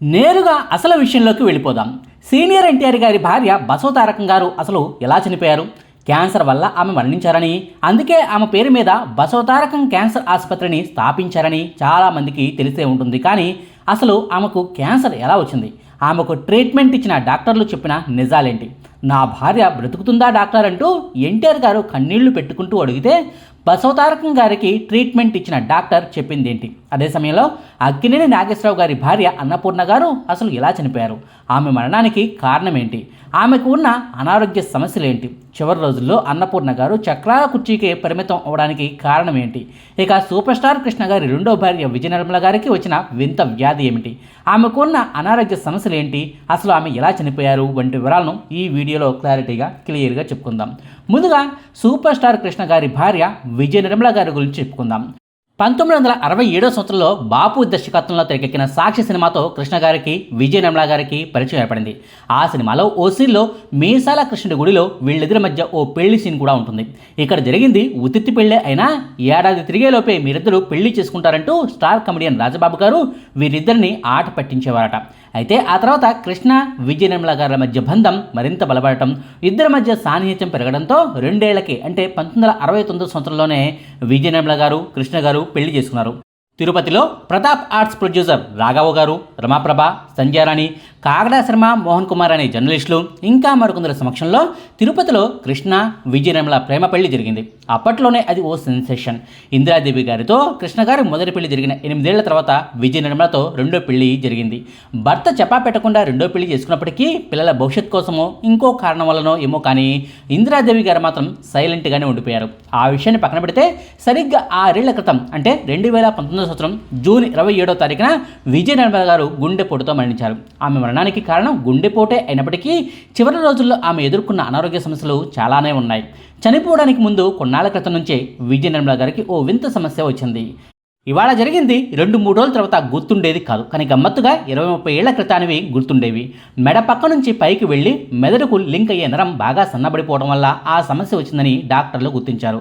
నేరుగా అసలు విషయంలోకి వెళ్ళిపోదాం. సీనియర్ ఎన్టీఆర్ గారి భార్య బసవతారకం గారు అసలు ఎలా చనిపోయారు? క్యాన్సర్ వల్ల ఆమె మరణించారని అందుకే ఆమె పేరు మీద బసవతారకం క్యాన్సర్ ఆసుపత్రిని స్థాపించారని చాలామందికి తెలిసే ఉంటుంది. కానీ అసలు ఆమెకు క్యాన్సర్ ఎలా వచ్చింది? ఆమెకు ట్రీట్మెంట్ ఇచ్చిన డాక్టర్లు చెప్పిన నిజాలేంటి? నా భార్య బ్రతుకుతుందా డాక్టర్ అంటూ ఎన్టీఆర్ గారు కన్నీళ్ళు పెట్టుకుంటూ అడిగితే బసవతారకం గారికి ట్రీట్మెంట్ ఇచ్చిన డాక్టర్ చెప్పిందేంటి? అదే సమయంలో అక్కినేని నాగేశ్వరరావు గారి భార్య అన్నపూర్ణ గారు అసలు ఎలా చనిపోయారు? ఆమె మరణానికి కారణం ఏంటి ఆమెకు ఉన్న అనారోగ్య సమస్యలు ఏంటి చివరి రోజుల్లో అన్నపూర్ణ గారు చక్రాల కుర్చీకి పరిమితం అవడానికి కారణం ఏంటి ఇక సూపర్ స్టార్ కృష్ణ గారి రెండో భార్య విజయ నిర్మల గారికి వచ్చిన వింత వ్యాధి ఏమిటి? ఆమెకు ఉన్న అనారోగ్య సమస్యలు ఏంటి అసలు ఆమె ఎలా చనిపోయారు? వంటి వివరాలను ఈ వీడియోలో క్లారిటీగా క్లియర్గా చెప్పుకుందాం. ముందుగా సూపర్ స్టార్ కృష్ణ గారి భార్య విజయ నిర్మల గారి గురించి చెప్పుకుందాం. పంతొమ్మిది వందల అరవై ఏడో సంవత్సరంలో బాపు దర్శకత్వంలో తెరకెక్కిన సాక్షి సినిమాతో కృష్ణ గారికి విజయ నిర్మల గారికి పరిచయం ఏర్పడింది. ఆ సినిమాలో ఓ సీన్లో మీసాల కృష్ణుడి గుడిలో వీళ్ళిద్దరి మధ్య ఓ పెళ్ళి సీన్ కూడా ఉంటుంది. ఇక్కడ జరిగింది ఉతిత్తి పెళ్ళే అయినా ఏడాది తిరిగేలోపే మీరిద్దరూ పెళ్ళి చేసుకుంటారంటూ స్టార్ కమెడియన్ రాజబాబు గారు వీరిద్దరిని ఆట పట్టించేవారట. అయితే ఆ తర్వాత కృష్ణ విజయ నిర్మల గారి మధ్య బంధం మరింత బలపడటం ఇద్దరి మధ్య సాన్నిహిత్యం పెరగడంతో రెండేళ్ళకి అంటే పంతొమ్మిది వందల అరవై తొమ్మిది సంవత్సరంలోనే విజయ నిర్మల గారు కృష్ణ గారు పెళ్ళి చేసుకున్నారు. తిరుపతిలో ప్రతాప్ ఆర్ట్స్ ప్రొడ్యూసర్ రాఘవ గారు రమాప్రభ సంజయారాణి కాగడా శర్మ మోహన్ కుమార్ అనే జర్నలిస్టులు ఇంకా మరికొందరి సమక్షంలో తిరుపతిలో కృష్ణ విజయనిర్మల ప్రేమ పెళ్ళి జరిగింది. అప్పట్లోనే అది ఓ సెన్సేషన్. ఇందిరాదేవి గారితో కృష్ణ గారి మొదటి పెళ్ళి జరిగిన ఎనిమిదేళ్ళ తర్వాత విజయ నిర్మలతో రెండో పెళ్ళి జరిగింది. భర్త చెప్పా పెట్టకుండా రెండో పెళ్ళి చేసుకున్నప్పటికీ పిల్లల భవిష్యత్ కోసమో ఇంకో కారణం వల్లనో ఏమో కానీ ఇందిరాదేవి గారు మాత్రం సైలెంట్గానే ఉండిపోయారు. ఆ విషయాన్ని పక్కన పెడితే సరిగ్గా ఆరేళ్ళ క్రితం అంటే రెండు వేల పంతొమ్మిది సంవత్సరం జూన్ ఇరవై ఏడో తారీఖున విజయ నిర్మల గారు గుండెపోటుతో మరణించారు. ఆమె మరణానికి కారణం గుండెపోటే అయినప్పటికీ చివరి రోజుల్లో ఆమె ఎదుర్కొన్న అనారోగ్య సమస్యలు చాలానే ఉన్నాయి. చనిపోవడానికి ముందు కొన్నాళ్ళ క్రితం నుంచే విజయ నిర్మల గారికి ఓ వింత సమస్య వచ్చింది. ఇవాళ జరిగింది రెండు మూడు రోజుల తర్వాత గుర్తుండేది కాదు. కానీ గమ్మత్తుగా ఇరవై ముప్పై ఏళ్ళ క్రితానివి గుర్తుండేవి. మెడ పక్క నుంచి పైకి వెళ్ళి మెదడుకు లింక్ అయ్యే నరం బాగా సన్నబడిపోవడం వల్ల ఆ సమస్య వచ్చిందని డాక్టర్లు గుర్తించారు.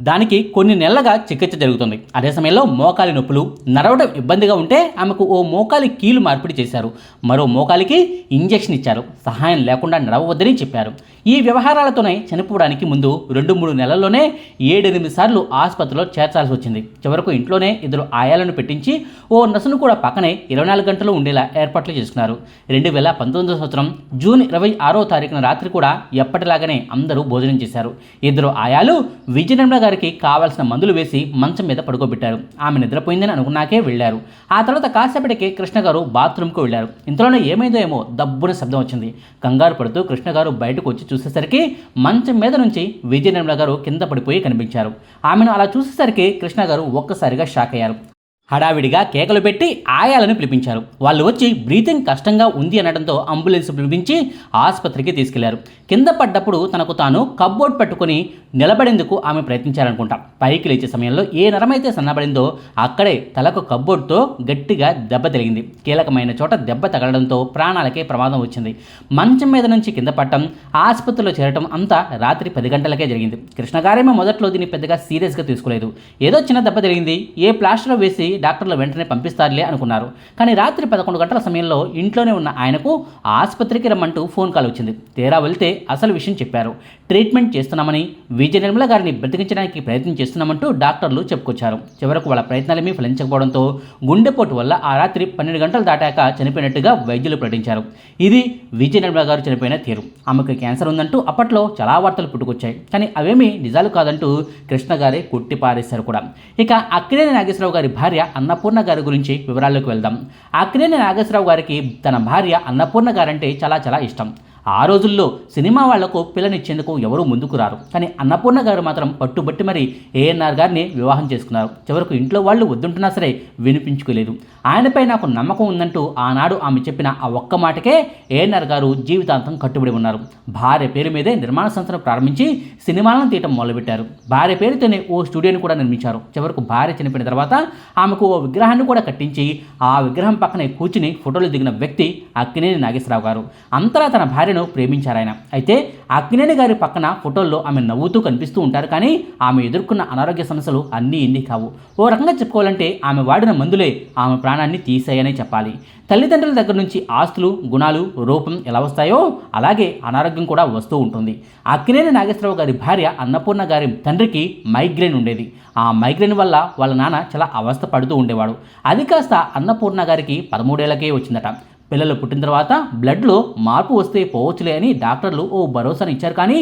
దానికి కొన్ని నెలలుగా చికిత్స జరుగుతుంది. అదే సమయంలో మోకాలి నొప్పులు నడవడం ఇబ్బందిగా ఉంటే ఆమెకు ఓ మోకాలి కీలు మార్పిడి చేశారు. మరో మోకాలికి ఇంజెక్షన్ ఇచ్చారు. సహాయం లేకుండా నడవవద్దని చెప్పారు. ఈ వ్యవహారాలతోనే చనిపోవడానికి ముందు రెండు మూడు నెలల్లోనే ఏడెనిమిది సార్లు ఆసుపత్రిలో చేర్చాల్సి వచ్చింది. చివరకు ఇంట్లోనే ఇద్దరు ఆయాలను పెట్టించి ఓ నర్సును కూడా పక్కనే ఇరవై నాలుగు గంటలు ఉండేలా ఏర్పాట్లు చేసుకున్నారు. రెండు వేల పంతొమ్మిదో సంవత్సరం జూన్ ఇరవై ఆరో తారీఖున రాత్రి కూడా ఎప్పటిలాగానే అందరూ భోజనం చేశారు. ఇద్దరు ఆయాలు విజయనగరం గారికి కావాల్సిన మందులు వేసి మంచం మీద పడుకోబెట్టారు. ఆమె నిద్రపోయిందని అనుకున్నాకే వెళ్ళారు. ఆ తర్వాత కాసేపటికి కృష్ణ గారు బాత్రూమ్కు వెళ్ళారు. ఇంతలోనే ఏమైందో ఏమో దబ్బున శబ్దం వచ్చింది. కంగారు పడుతూ కృష్ణ గారు బయటకు వచ్చి చూసేసరికి మంచం మీద నుంచి విజయ నిర్మల గారు కింద పడిపోయి కనిపించారు. ఆమెను అలా చూసేసరికి కృష్ణ గారు ఒక్కసారిగా షాక్ అయ్యారు. హడావిడిగా కేకలు పెట్టి ఆయాలను పిలిపించారు. వాళ్ళు వచ్చి బ్రీతింగ్ కష్టంగా ఉంది అనడంతో అంబులెన్స్ పిలిపించి ఆసుపత్రికి తీసుకెళ్ళారు. కింద పడ్డప్పుడు తనకు తాను కబ్బోర్డ్ పట్టుకుని నిలబడేందుకు ఆమె ప్రయత్నించారనుకుంటా. పైకి లేచే సమయంలో ఏ నరమైతే సన్నబడిందో అక్కడే తలకు కబ్బోర్డ్తో గట్టిగా దెబ్బ తగిలింది. కీలకమైన చోట దెబ్బ తగలడంతో ప్రాణాలకే ప్రమాదం వచ్చింది. మంచం మీద నుంచి కింద పట్టడం ఆసుపత్రిలో చేరటం అంతా రాత్రి పది గంటలకే జరిగింది. కృష్ణగారేమో మొదట్లో దీన్ని పెద్దగా సీరియస్గా తీసుకోలేదు. ఏదో చిన్న దెబ్బ తగిలింది. ఏ ప్లాస్టర్ వేసి డాక్టర్లు వెంటనే పంపిస్తారులే అనుకున్నారు. కానీ రాత్రి పదకొండు గంటల సమయంలో ఇంట్లోనే ఉన్న ఆయనకు ఆసుపత్రికి రమ్మంటూ ఫోన్ కాల్ వచ్చింది. తీరా వెళ్తే అసలు విషయం చెప్పారు. ట్రీట్మెంట్ చేస్తున్నామని విజయ నిర్మల గారిని బ్రతికించడానికి ప్రయత్నం చేస్తున్నామంటూ డాక్టర్లు చెప్పుకొచ్చారు. చివరకు వాళ్ళ ప్రయత్నాలేమీ ఫలించకపోవడంతో గుండెపోటు వల్ల ఆ రాత్రి పన్నెండు గంటలు దాటాక చనిపోయినట్టుగా వైద్యులు ప్రకటించారు. ఇది విజయ నిర్మల గారు చనిపోయిన తీరు. ఆమెకు క్యాన్సర్ ఉందంటూ అప్పట్లో చాలా వార్తలు పుట్టుకొచ్చాయి. కానీ అవేమీ నిజాలు కాదంటూ కృష్ణ గారే కొట్టిపారేశారు కూడా. ఇక అక్కినేని నాగేశ్వరరావు గారి భార్య అన్నపూర్ణ గారి గురించి వివరాల్లోకి వెళ్దాం. అక్కినేని నాగేశ్వరరావు గారికి తన భార్య అన్నపూర్ణ గారంటే చాలా చాలా ఇష్టం. ఆ రోజుల్లో సినిమా వాళ్ళకు పిల్లనిచ్చేందుకు ఎవరూ ముందుకు రారు. కానీ అన్నపూర్ణ గారు మాత్రం పట్టుబట్టి మరి ఏఎన్ఆర్ గారిని వివాహం చేసుకున్నారు. చివరకు ఇంట్లో వాళ్ళు వద్దుంటున్నా సరే వినిపించుకోలేదు. ఆయనపై నాకు నమ్మకం ఉందంటూ ఆనాడు ఆమె చెప్పిన ఆ ఒక్క మాటకే ఏఎన్ఆర్ గారు జీవితాంతం కట్టుబడి ఉన్నారు. భార్య పేరు మీదే నిర్మాణ సంస్థను ప్రారంభించి సినిమాలను తీయటం మొదలుపెట్టారు. భార్య పేరుతోనే ఓ స్టూడియోని కూడా నిర్మించారు. చివరకు భార్య చనిపోయిన తర్వాత ఆమెకు ఓ విగ్రహాన్ని కూడా కట్టించి ఆ విగ్రహం పక్కనే కూర్చుని ఫోటోలు దిగిన వ్యక్తి అక్కినేని నాగేశ్వరరావు గారు. అంతలా తన భార్య భార్యను ప్రేమించారాయన అయితే అక్కినేని గారి పక్కన ఫోటోల్లో ఆమె నవ్వుతూ కనిపిస్తూ ఉంటారు కానీ ఆమె ఎదుర్కొన్న అనారోగ్య సమస్యలు అన్నీ ఇన్ని కావు. ఓ రకంగా చెప్పుకోవాలంటే ఆమె వాడిన మందులే ఆమె ప్రాణాన్ని తీసాయనే చెప్పాలి. తల్లిదండ్రుల దగ్గర నుంచి ఆస్తులు గుణాలు రూపం ఎలా వస్తాయో అలాగే అనారోగ్యం కూడా వస్తూ ఉంటుంది. అక్కినేని నాగేశ్వరరావు గారి భార్య అన్నపూర్ణ గారి తండ్రికి మైగ్రేన్ ఉండేది. ఆ మైగ్రేన్ వల్ల వాళ్ళ నాన్న చాలా అవస్థ పడుతూ ఉండేవాడు. అది కాస్త అన్నపూర్ణ గారికి పదమూడేళ్ళకే వచ్చిందట. పిల్లలు పుట్టిన తర్వాత బ్లడ్లో మార్పు వస్తే పోవచ్చులే అని డాక్టర్లు ఓ భరోసాను ఇచ్చారు. కానీ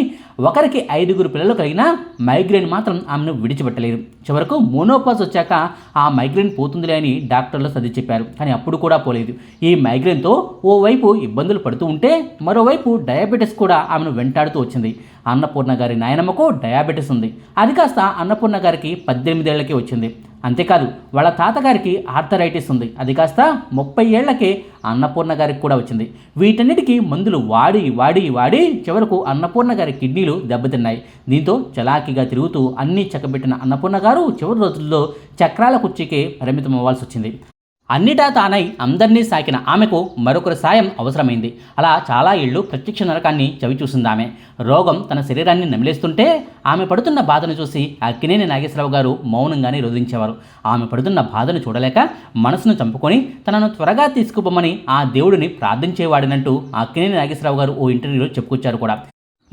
ఒకరికి ఐదుగురు పిల్లలు కలిగిన మైగ్రేన్ మాత్రం ఆమెను విడిచిపెట్టలేదు. చివరకు మోనోపాస్ వచ్చాక ఆ మైగ్రేన్ పోతుందిలే అని డాక్టర్లు సర్ది చెప్పారు. కానీ అప్పుడు కూడా పోలేదు. ఈ మైగ్రేన్తో ఓవైపు ఇబ్బందులు పడుతూ ఉంటే మరోవైపు డయాబెటీస్ కూడా ఆమెను వెంటాడుతూ వచ్చింది. అన్నపూర్ణ గారి నాయనమ్మకు డయాబెటీస్ ఉంది. అది కాస్త అన్నపూర్ణ గారికి పద్దెనిమిదేళ్ళకి వచ్చింది. అంతేకాదు వాళ్ళ తాతగారికి ఆర్థరైటిస్ ఉంది. అది కాస్త ముప్పై ఏళ్ళకే అన్నపూర్ణ గారికి కూడా వచ్చింది. వీటన్నిటికీ మందులు వాడి వాడి వాడి చివరకు అన్నపూర్ణ గారి కిడ్నీలు దెబ్బతిన్నాయి. దీంతో చలాకీగా తిరుగుతూ అన్నీ చక్కబెట్టిన అన్నపూర్ణ గారు చివరి రోజుల్లో చక్రాల కుర్చీకే పరిమితం అవ్వాల్సి వచ్చింది అన్నిటా తానై అందరినీ సాకిన ఆమెకు మరొకరి సాయం అవసరమైంది. అలా చాలా ఏళ్ళు ప్రత్యక్ష నరకాన్ని చవిచూసింది ఆమె రోగం తన శరీరాన్ని నమిలేస్తుంటే ఆమె పడుతున్న బాధను చూసి అక్కినేని నాగేశ్వరరావు గారు మౌనంగానే రోధించేవారు. ఆమె పడుతున్న బాధను చూడలేక మనసును చంపుకొని తనను త్వరగా తీసుకుపోమని ఆ దేవుడిని ప్రార్థించేవాడినంటూ అక్కినేని నాగేశ్వరరావు గారు ఓ ఇంటర్వ్యూలో చెప్పుకొచ్చారు కూడా.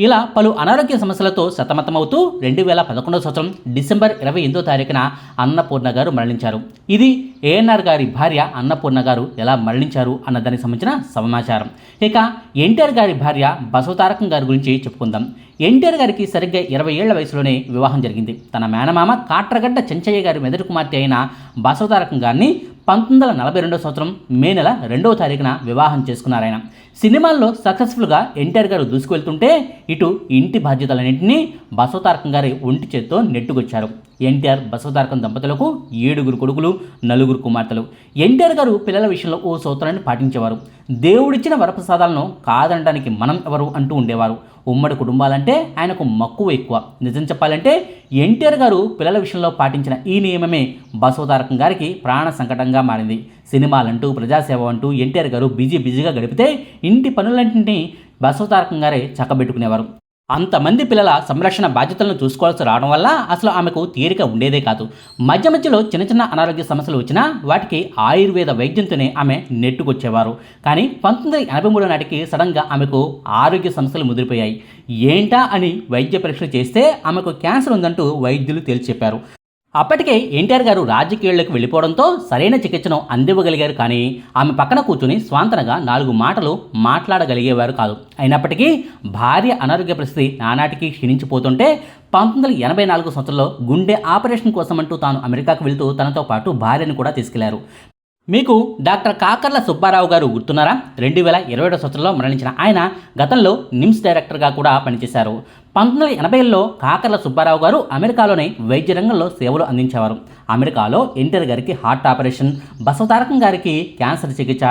ఇలా పలు అనారోగ్య సమస్యలతో సతమతమవుతూ రెండు వేల పదకొండవ సంవత్సరం డిసెంబర్ ఇరవై ఎనిమిదో తారీఖున అన్నపూర్ణ గారు మరణించారు. ఇది ఏఎన్ఆర్ గారి భార్య అన్నపూర్ణ గారు ఎలా మరణించారు అన్న దానికి సంబంధించిన సమాచారం. ఇక ఎన్టీఆర్ గారి భార్య బసవతారకం గారి గురించి చెప్పుకుందాం. ఎన్టీఆర్ గారికి సరిగ్గా ఇరవై ఏళ్ళ వయసులోనే వివాహం జరిగింది. తన మేనమామ కాట్రగడ్డ చెంచయ్య గారి మెదడు కుమార్తె అయిన బసవతారకం గారిని పంతొమ్మిది వందల నలభై రెండో సంవత్సరం మే నెల రెండవ తారీఖున వివాహం చేసుకున్నారాయన సినిమాల్లో సక్సెస్ఫుల్గా ఎన్టీఆర్ గారు దూసుకువెళ్తుంటే ఇటు ఇంటి బాధ్యతలన్నింటినీ బసవతారకం గారి ఒంటి చేత్తో నెట్టుకొచ్చారు. ఎన్టీఆర్ బసవతారకం దంపతులకు ఏడుగురు కొడుకులు నలుగురు కుమార్తెలు. ఎన్టీఆర్ గారు పిల్లల విషయంలో ఓ సూత్రాన్ని పాటించేవారు. దేవుడిచ్చిన వరప్రసాదాలను కాదనడానికి మనం ఎవరు అంటూ ఉండేవారు. ఉమ్మడి కుటుంబాలంటే ఆయనకు మక్కువ ఎక్కువ. నిజం చెప్పాలంటే ఎన్టీఆర్ గారు పిల్లల విషయంలో పాటించిన ఈ నియమమే బసవతారకం గారికి ప్రాణ సంకటంగా మారింది. సినిమాలంటూ ప్రజాసేవ అంటూ ఎన్టీఆర్ గారు బిజీ బిజీగా గడిపితే ఇంటి పనులన్నింటినీ బసవతారకం గారే చక్కబెట్టుకునేవారు. అంతమంది పిల్లల సంరక్షణ బాధ్యతలను చూసుకోవాల్సి రావడం వల్ల అసలు ఆమెకు తీరిక ఉండేదే కాదు. మధ్య మధ్యలో చిన్న చిన్న అనారోగ్య సమస్యలు వచ్చినా వాటికి ఆయుర్వేద వైద్యంతోనే ఆమె నెట్టుకొచ్చేవారు. కానీ పంతొమ్మిది వందల ఎనభై మూడు నాటికి సడన్గా ఆమెకు ఆరోగ్య సమస్యలు ముదిరిపోయాయి. ఏంటా అని వైద్య పరీక్షలు చేస్తే ఆమెకు క్యాన్సర్ ఉందంటూ వైద్యులు తేల్చి చెప్పారు. అప్పటికే ఎన్టీఆర్ గారు రాజకీయాల్లోకి వెళ్ళిపోవడంతో సరైన చికిత్సను అందివ్వగలిగారు కానీ ఆమె పక్కన కూర్చుని స్వాంతనగా నాలుగు మాటలు మాట్లాడగలిగేవారు కాదు. అయినప్పటికీ భార్య అనారోగ్య పరిస్థితి నానాటికి క్షీణించిపోతుంటే పంతొమ్మిది వందల ఎనభై నాలుగు సంవత్సరంలో గుండె ఆపరేషన్ కోసమంటూ తాను అమెరికాకు వెళ్తూ తనతో పాటు భార్యను కూడా తీసుకెళ్ళారు. మీకు డాక్టర్ కాకర్ల సుబ్బారావు గారు గుర్తున్నారా? రెండు వేల ఇరవై ఏడో సంవత్సరంలో మరణించిన ఆయన గతంలో నిమ్స్ డైరెక్టర్గా కూడా పనిచేశారు. పంతొమ్మిది వందల ఎనభైలో కాకర్ల సుబ్బారావు గారు అమెరికాలోని వైద్య రంగంలో సేవలు అందించేవారు. అమెరికాలో ఎన్టీఆర్ గారికి హార్ట్ ఆపరేషన్ బసవతారకం గారికి క్యాన్సర్ చికిత్స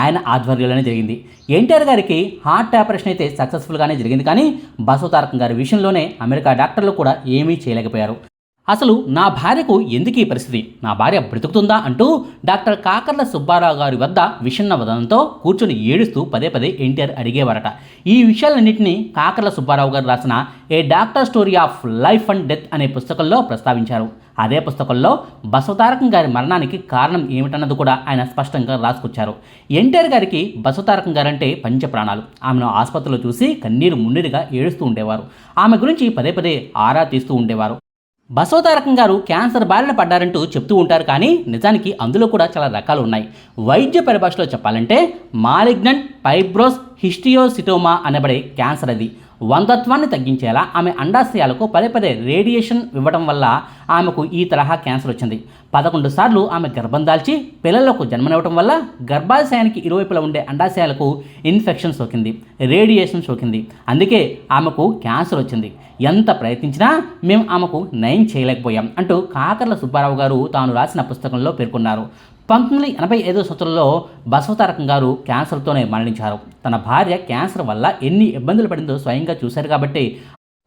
ఆయన ఆధ్వర్యంలోనే జరిగింది. ఎన్టీఆర్ గారికి హార్ట్ ఆపరేషన్ అయితే సక్సెస్ఫుల్గానే జరిగింది కానీ బసవతారకం గారి విషయంలోనే అమెరికా డాక్టర్లు కూడా ఏమీ చేయలేకపోయారు. అసలు నా భార్యకు ఎందుకు ఈ పరిస్థితి? నా భార్య బ్రతుకుతుందా అంటూ డాక్టర్ కాకర్ల సుబ్బారావు గారి వద్ద విషన్న వదనంతో కూర్చొని ఏడుస్తూ పదే పదే ఎన్టీఆర్ అడిగేవారట. ఈ విషయాలన్నింటినీ కాకర్ల సుబ్బారావు గారు రాసిన a doctor story of life and death అనే పుస్తకంలో ప్రస్తావించారు. అదే పుస్తకంలో బసవతారకం గారి మరణానికి కారణం ఏమిటన్నది కూడా ఆయన స్పష్టంగా రాసుకొచ్చారు. ఎన్టీఆర్ గారికి బసవతారకం గారంటే పంచప్రాణాలు ఆమెను ఆసుపత్రిలో చూసి కన్నీరు మున్నీరుగా ఏడుస్తూ ఉండేవారు. ఆమె గురించి పదే పదే ఆరా తీస్తూ ఉండేవారు. బసవతారకం గారు క్యాన్సర్ బారిన పడ్డారంటూ చెప్తూ ఉంటారు కానీ నిజానికి అందులో కూడా చాలా రకాలు ఉన్నాయి. వైద్య పరిభాషలో చెప్పాలంటే మాలిగ్నెంట్ ఫైబ్రోస్ హిస్టియోసిటోమా అనబడే క్యాన్సర్ అది. వందత్వాన్ని తగ్గించేలా ఆమె అండాశయాలకు పదే పదే రేడియేషన్ ఇవ్వడం వల్ల ఆమెకు ఈ తరహా క్యాన్సర్ వచ్చింది. పదకొండు సార్లు ఆమె గర్భం దాల్చి పిల్లలకు జన్మనివ్వడం వల్ల గర్భాశయానికి ఇరువైపులా ఉండే అండాశయాలకు ఇన్ఫెక్షన్ సోకింది రేడియేషన్ సోకింది. అందుకే ఆమెకు క్యాన్సర్ వచ్చింది. ఎంత ప్రయత్నించినా మేము ఆమెకు నయం చేయలేకపోయాం అంటూ కాకర్ల సుబ్బారావు గారు తాను రాసిన పుస్తకంలో పేర్కొన్నారు. పంతొమ్మిది వందల ఎనభై ఐదో సంవత్సరంలో బసవతారకం గారు క్యాన్సర్తోనే మరణించారు. తన భార్య క్యాన్సర్ వల్ల ఎన్ని ఇబ్బందులు పడిందో స్వయంగా చూశారు కాబట్టి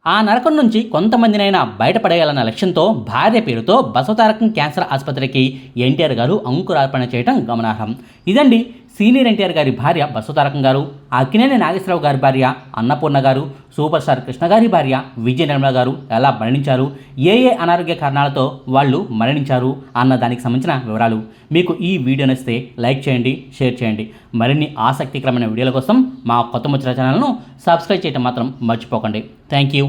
ఆ నరకం నుంచి కొంతమందినైనా బయటపడేయాలన్న లక్ష్యంతో భార్య పేరుతో బసవతారకం క్యాన్సర్ ఆసుపత్రికి ఎన్టీఆర్ గారు అంకురార్పణ చేయడం గమనార్హం. ఇదండి సీనియర్ ఎన్టీఆర్ గారి భార్య బసుతారకం గారు అక్కినేని నాగేశ్వరరావు గారి భార్య అన్నపూర్ణ గారు సూపర్ స్టార్ కృష్ణ గారి భార్య విజయ నిర్మల గారు ఎలా మరణించారు ఏ ఏ అనారోగ్య కారణాలతో వాళ్ళు మరణించారు అన్న దానికి సంబంధించిన వివరాలు మీకు ఈ వీడియో నచ్చితే లైక్ చేయండి షేర్ చేయండి. మరిన్ని ఆసక్తికరమైన వీడియోల కోసం మా కొత్త ముచ్చట ఛానల్ను సబ్స్క్రైబ్ చేయడం మాత్రం మర్చిపోకండి. Thank you.